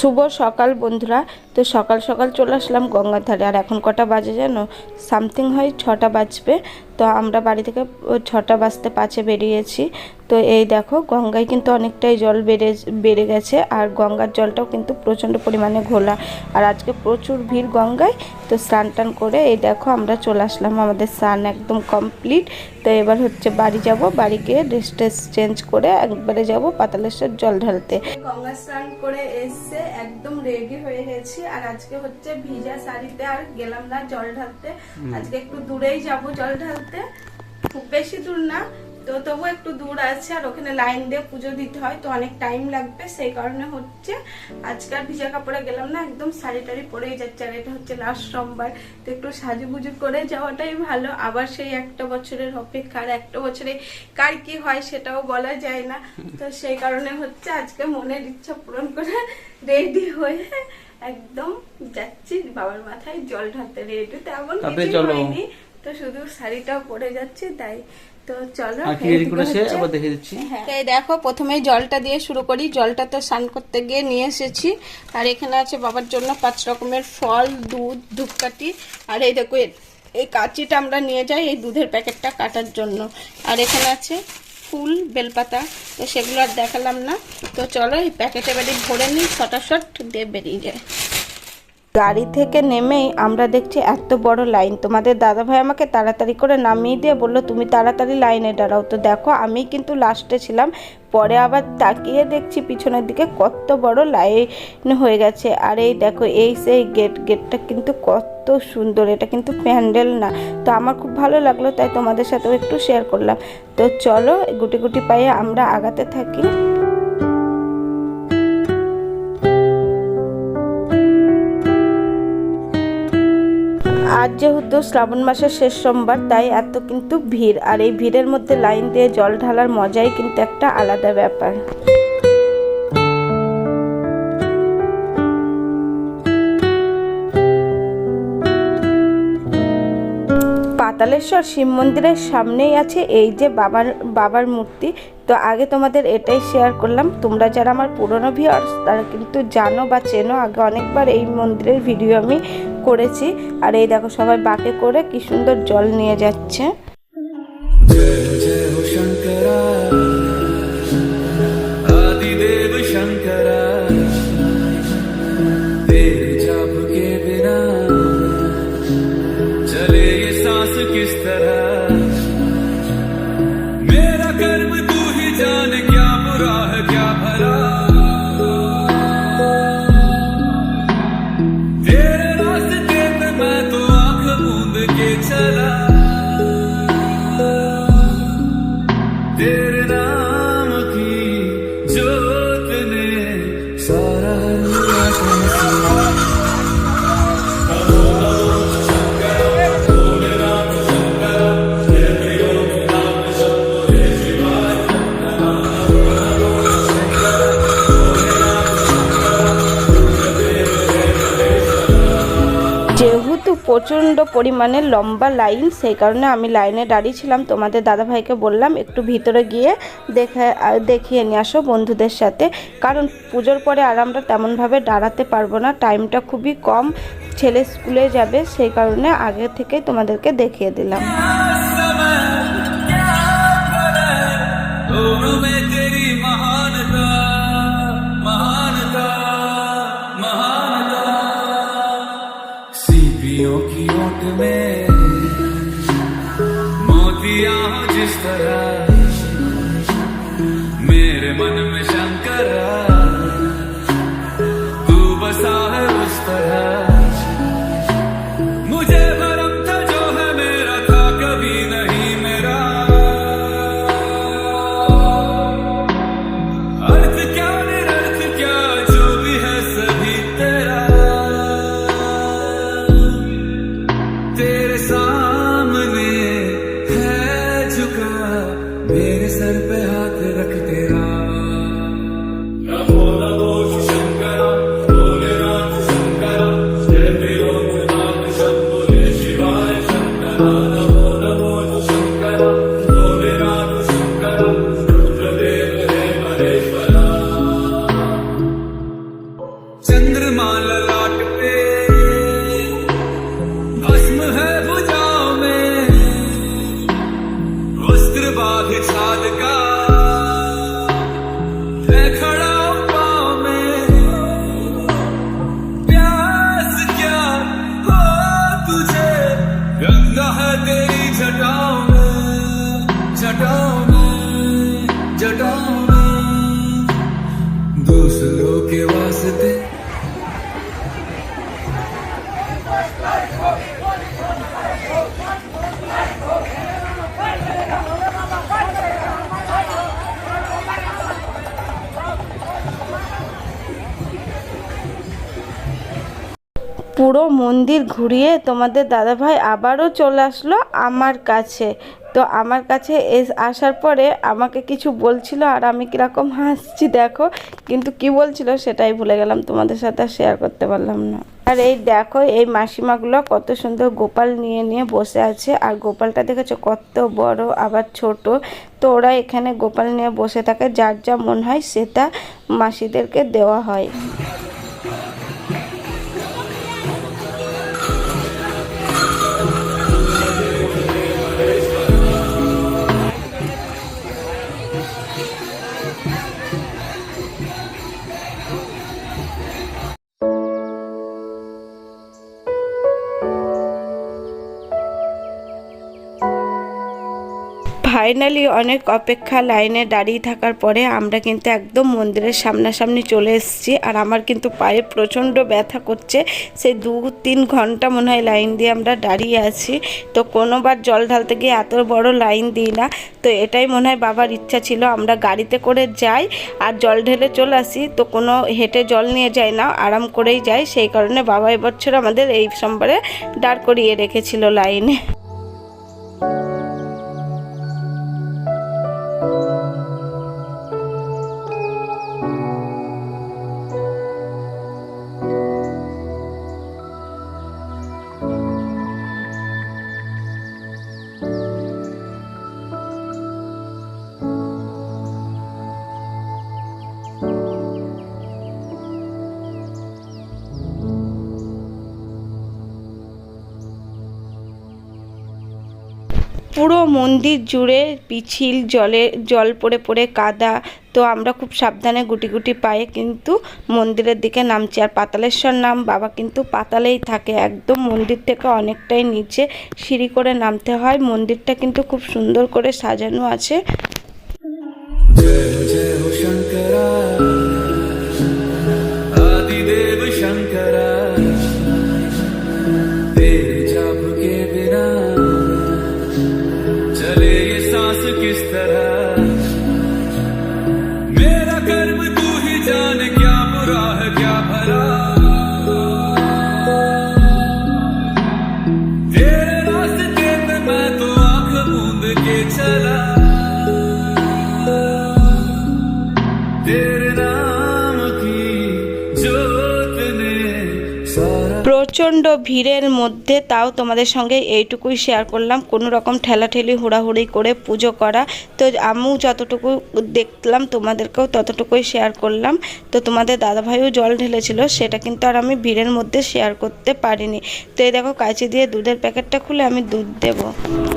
শুভ সকাল বন্ধুরা। তো সকাল সকাল চলে আসলাম গঙ্গার ধারে। আর এখন কটা বাজে জানো? সামথিং হয় ছটা বাজবে। তো আমরা বাড়ি থেকে ছটা বাজতে পাঁচে বেরিয়েছি। তো এই দেখো গঙ্গায় কিন্তু অনেকটাই জল বেড়ে বেড়ে গেছে আর গঙ্গার জলটাও কিন্তু প্রচণ্ড পরিমাণে ঘোলা। আর আজকে প্রচুর ভিড় গঙ্গায় তো স্নান টান করে এই দেখো আমরা চলে আসলাম আমাদের স্নান একদম কমপ্লিট। তো এবার হচ্ছে বাড়ি যাব বাড়ি গিয়ে ড্রেস ট্রেস চেঞ্জ করে একবারে যাব পাতালেশ্বর জল ঢালতে। গঙ্গা স্নান করে এসে একদম রেডি হয়ে গেছি আর আজকে হচ্ছে ভিজা শাড়িতে আর গেলাম না জল ঢালতে। আজকে একটু দূরেই যাব জল ঢালতে। খুব বেশি দূর না তো তবু একটু দূর আছে আর ওখানে লাইন দিয়ে পুজো দিতে হয় তো অনেক টাইম লাগবে। সেই কারণে হচ্ছে আজকে আর ভিজা কাপড়ে গেলাম না একদম শাড়ি টাড়ি পরেই যাচ্ছে আর এটা হচ্ছে লাস্ট সোমবার। তো একটু সাজুগুজু করে যাওয়াটাই ভালো। আবার সেই একটা বছরের অপেক্ষা আর একটা বছরে কার কি হয় সেটাও বলা যায় না। তো সেই কারণে হচ্ছে আজকে মনের ইচ্ছা পূরণ করে রেডি হয়ে একদম যাচ্ছি। বাবার মাথায় জল ঢালতে রেডি তেমন কিছু হয়নি। তো শুধু শাড়িটাও পরে যাচ্ছে তাই তো চলো আর কি রেডি করেছে? আবার দেখে দিচ্ছি। তো এই দেখো প্রথমেই জলটা দিয়ে শুরু করি। জলটা তো স্নান করতে গিয়ে নিয়ে এসেছি। আর এখানে আছে বাবার জন্য পাঁচ রকমের ফল দুধ ধূপকাঠি। আর এই দেখো এই কাঁচিটা আমরা নিয়ে যাই এই দুধের প্যাকেটটা কাটার জন্য। আর এখানে আছে ফুল বেলপাতা। তো সেগুলো আর দেখালাম না। তো চলো এই প্যাকেটে বাড়ি ভরে নিই শটাশট দিয়ে বেরিয়ে যায় গাড়ি থেকে নেমেই আমরা দেখছি এত বড় লাইন। তোমাদের দাদা ভাই আমাকে তাড়াতাড়ি করে নামিয়ে দিয়ে বলল, তুমি তাড়াতাড়ি লাইনে দাঁড়াও। তো দেখো, আমি কিন্তু লাস্টে ছিলাম, পরে আবার তাকিয়ে দেখছি পিছনের দিকে কত বড় লাইন হয়ে গেছে। আর এই দেখো, এই সেই গেট, গেটটা কিন্তু কত সুন্দর, এটা কিন্তু প্যান্ডেল না। তো আমার খুব ভালো লাগল, তাই তোমাদের সাথেও একটু শেয়ার করলাম। তো চলো, গুটি গুটি পায়ে আমরা আগাতে থাকি। আজ যেহেতু শ্রাবণ মাসের শেষ সোমবার, তাই এত কিন্তু ভিড়। আর এই ভিড়ের মধ্যে লাইন দিয়ে জল ঢালার মজাই কিন্তু একটা আলাদা ব্যাপার। পাতালেশ্বর শিব মন্দিরের সামনেই আছে এই যে বাবার বাবার মূর্তি। তো আগে তোমাদের এটাই শেয়ার করলাম। তোমরা যারা আমার পুরনো ভিউয়ার্স তারা কিন্তু জানো বা চেনো, আগে অনেকবার এই মন্দিরের ভিডিও আমি করেছি। আর এই দেখো সবাই বাকে করে কি সুন্দর জল নিয়ে যাচ্ছে। যেহেতু প্রচণ্ড পরিমাণে লম্বা লাইন, সেই কারণে আমি লাইনে দাঁড়িয়েছিলাম তোমাদের দাদাভাইকে বললাম, একটু ভিতরে গিয়ে দেখে দেখিয়ে নিয়ে আসো বন্ধুদের সাথে। কারণ পুজোর পরে আর আমরা তেমনভাবে দাঁড়াতে পারব না, টাইমটা খুবই কম। ছেলে স্কুলে যাবে, সেই কারণে আগে থেকেই তোমাদেরকে দেখিয়ে দিলাম। পুরো মন্দির ঘুরিয়ে তোমাদের দাদাভাই আবারও চলে আসলো আমার কাছে। তো আমার কাছে এস- আসার পরে আমাকে কিছু বলছিল আর আমি কীরকম হাসছি দেখো, কিন্তু কি বলছিল সেটাই ভুলে গেলাম, তোমাদের সাথে শেয়ার করতে পারলাম না। আর এই দেখো, এই মাসিমাগুলো কত সুন্দর গোপাল নিয়ে নিয়ে বসে আছে। আর গোপালটা দেখেছ কত বড়, আবার ছোট। তো ওরা এখানে গোপাল নিয়ে বসে থাকে, যার যা মন হয় সেটা মাসিদেরকে দেওয়া হয়। ফাইনালি অনেক অপেক্ষা লাইনে দাঁড়িয়ে থাকার পরে আমরা কিন্তু একদম মন্দিরের সামনাসামনি চলে এসেছি। আর আমার কিন্তু পায়ে প্রচণ্ড ব্যথা করছে। সেই দু তিন ঘণ্টা মনে হয় লাইন দিয়ে আমরা দাঁড়িয়ে আছি। তো কোনোবার জল ঢালতে গিয়ে এত বড় লাইন দিই না। তো এটাই মনে হয় বাবার ইচ্ছা ছিল। আমরা গাড়িতে করে যাই আর জল ঢেলে চলে আসি। তো কোনো হেঁটে জল নিয়ে যাই না, আরাম করেই যাই সেই কারণে বাবা এবছর আমাদের এই সোমবারে দাঁড় করিয়ে রেখেছিল লাইনে। পুরো মন্দির জুড়ে পিছিল জলে, জল পড়ে পড়ে, কাদা। তো আমরা খুব সাবধানে গুটি গুটি পায়ে কিন্তু মন্দিরের দিকে নামছি। আর পাতালেশ্বর নাম বাবা কিন্তু পাতালেই থাকে। একদম মন্দির থেকে অনেকটাই নিচে সিঁড়ি করে নামতে হয়। মন্দিরটা কিন্তু খুব সুন্দর করে সাজানো আছে। चले ये सांस किस तरह প্রচণ্ড ভিড়ের মধ্যে তাও তোমাদের সঙ্গে এইটুকুই শেয়ার করলাম। কোনো রকম ঠেলাঠেলি, হুড়াহুড়ি করে পুজো করা। তো আমিও যতটুকু দেখলাম, তোমাদেরকেও ততটুকুই শেয়ার করলাম। তো তোমাদের দাদাভাইও জল ঢেলেছিল, সেটা কিন্তু আর আমি ভিড়ের মধ্যে শেয়ার করতে পারিনি। তো এই দেখো, কাঁচি দিয়ে দুধের প্যাকেটটা খুলে আমি দুধ দেব।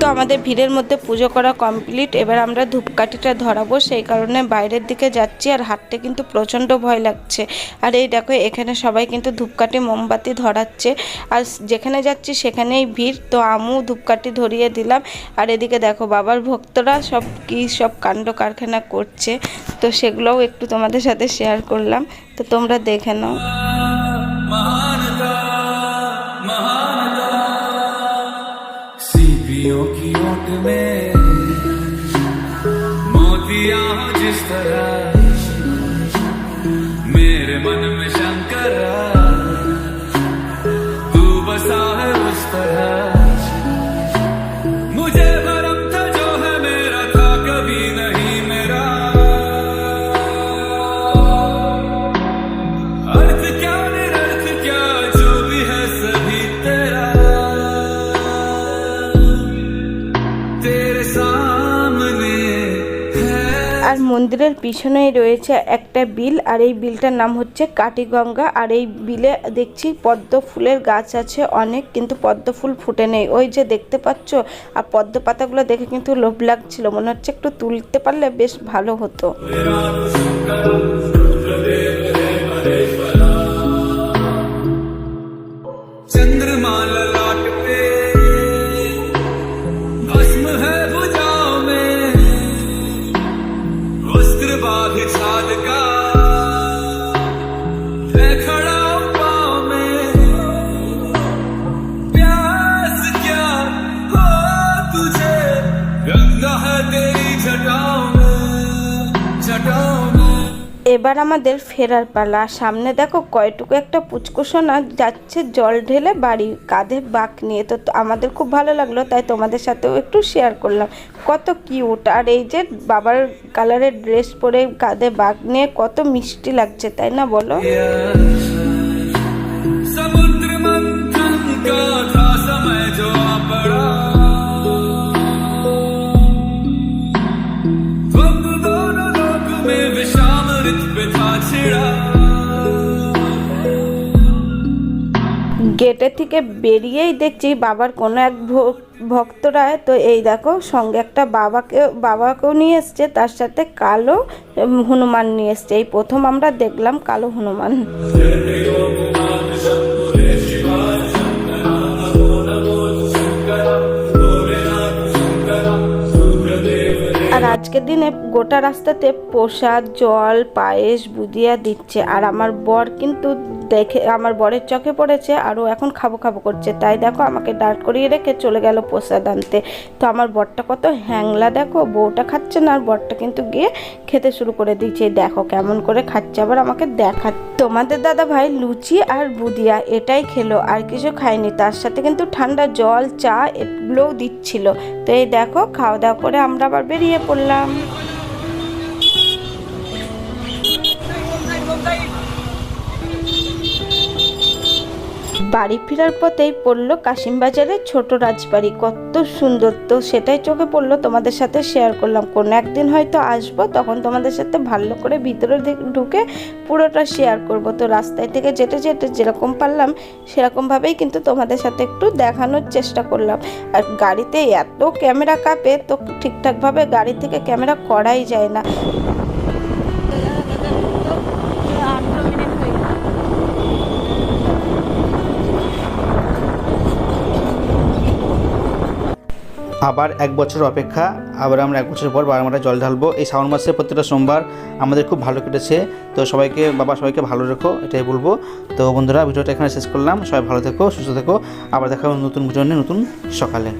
তো আমাদের ভিড়ের মধ্যে পুজো করা কমপ্লিট এবার আমরা ধূপকাঠিটা ধরাবো, সেই কারণে বাইরের দিকে যাচ্ছি, আর হাঁটতে কিন্তু প্রচণ্ড ভয় লাগছে। আর এই দেখো, এখানে সবাই কিন্তু ধূপকাঠি, মোমবাতি ধরাচ্ছে আর যেখানে যাচ্ছি সেখানেই ভিড় তো আমিও ধূপকাঠি ধরিয়ে দিলাম আর এদিকে দেখো বাবার ভক্তরা সব কি সব কাণ্ড কারখানা করছে তো সেগুলোও একটু তোমাদের সাথে শেয়ার করলাম তো তোমরা দেখে নাও महानता महानता सीपियों की ओट में मोतियां हो जिस तरह মন্দিরের পিছনেই রয়েছে একটা বিল, আর এই বিলটার নাম হচ্ছে কাটিগঙ্গা আর এই বিলে দেখছি পদ্ম ফুলের গাছ আছে অনেক, কিন্তু পদ্ম ফুল ফুটে নেই। ওই যে দেখতে পাচ্ছ? আর পদ্ম পাতাগুলো দেখে কিন্তু লোভ লাগছিল। মনে হচ্ছে একটু তুলতে পারলে বেশ ভালো হতো। এবার আমাদের ফেরার পালা। সামনে দেখো কয়টুকু একটা পুচকুসোনা যাচ্ছে, জল ঢেলে বাড়ি কাঁধে বাঁক নিয়ে। তো তো আমাদের খুব ভালো লাগল, তাই তোমাদের সাথেও একটু শেয়ার করলাম। কত কিউট আর এই যে বাবার কালারের ড্রেস পরে কাঁধে বাঁক নিয়ে কত মিষ্টি লাগছে, তাই না বলো? গেটে থেকে বেরিয়েই দেখছি বাবার কোনো এক ভক্তরা তো এই দেখো সঙ্গে একটা বাবাকে, বাবাকেও নিয়ে এসছে, তার সাথে কালো হনুমান নিয়ে এসছে। এই প্রথম আমরা দেখলাম কালো হনুমান। আর আজকের দিনে গোটা রাস্তাতে প্রসাদ, জল, পায়েস বুদিয়া দিচ্ছে। আর আমার বর কিন্তু দেখে আমার বরের চোখে পড়েছে আর ও এখন খাব খাব করছে। তাই দেখো আমাকে দাঁড় করিয়ে রেখে চলে গেল প্রসাদ আনতে। তো আমার বরটা কত হ্যাংলা দেখো, বউটা খাচ্ছে না আর বরটা কিন্তু গিয়ে খেতে শুরু করে এই দেখো কেমন করে খাচ্ছে, আবার আমাকে দেখা তোমাদের দাদা ভাই লুচি আর বুদিয়া এটাই খেলো, আর কিছু খায়নি। তার সাথে কিন্তু ঠান্ডা জল, চা এগুলোও দিচ্ছিল। তো এই দেখো, খাওয়া দাওয়া করে আমরা আবার বেরিয়ে পড়লাম। বাড়ি ফেরার পথেই পড়ল কাশিমবাজারের ছোট রাজবাড়ি। কত সুন্দর তো সেটাই চোখে পড়ল, তোমাদের সাথে শেয়ার করলাম। কোনো একদিন হয়তো আসব, তখন তোমাদের সাথে ভালো করে ভিতরে ঢুকে পুরোটা শেয়ার করব। তো রাস্তায় থেকে যেতে যেতে যেরকম পারলাম, সেরকমভাবেই কিন্তু তোমাদের সাথে একটু দেখানোর চেষ্টা করলাম। আর গাড়িতে এত ক্যামেরা কাঁপে, তো ঠিকঠাকভাবে গাড়ি থেকে ক্যামেরা করাই যায় না। আবার এক বছর অপেক্ষা, আবার আমরা এক বছর পর বারো জল ঢালবো। এই শ্রাবণ মাসে প্রত্যেকটা সোমবার আমাদের খুব ভালো কেটেছে। তো সবাইকে, বাবা সবাইকে ভালো রেখো, এটাই বলব। তো বন্ধুরা, ভিডিওটা এখানে শেষ করলাম। সবাই ভালো থেকো, সুস্থ থেকো। আবার দেখা হবে নতুন ভিডিও নতুন সকালে।